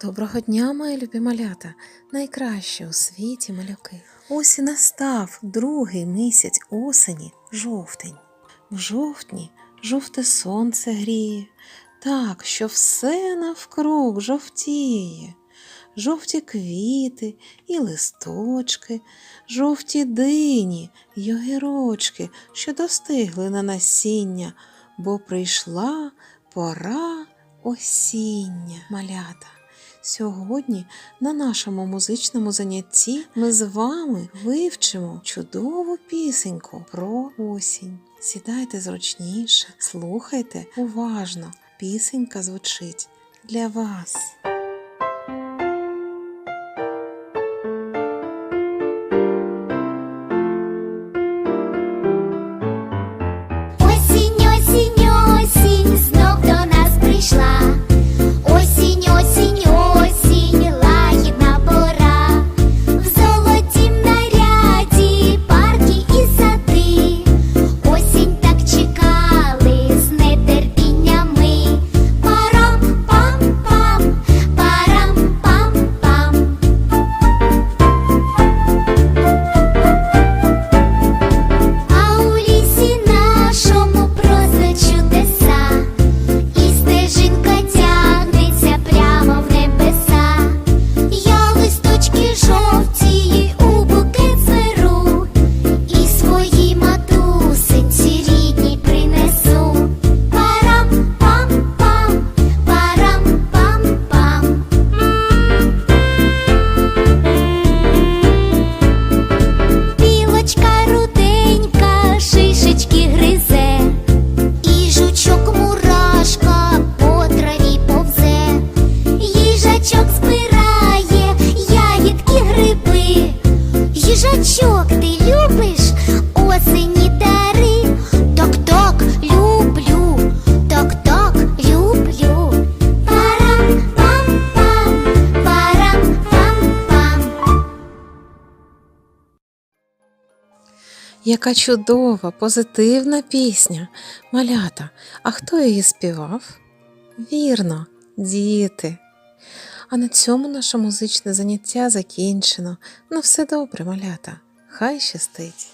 Доброго дня, мої любі малята, найкраще у світі малюки. Ось і настав другий місяць осені, жовтень. В жовтні жовте сонце гріє, так, що все навкруг жовтіє. Жовті квіти і листочки, жовті дині й огірочки, що достигли на насіння, бо прийшла пора осіння малята. Сьогодні на нашому музичному занятті ми з вами вивчимо чудову пісеньку про осінь. Сідайте зручніше, слухайте уважно. Пісенька звучить для вас. Яка чудова, позитивна пісня. Малята, а хто її співав? Вірно, діти. А на цьому наше музичне заняття закінчено. На все добре, малята. Хай щастить.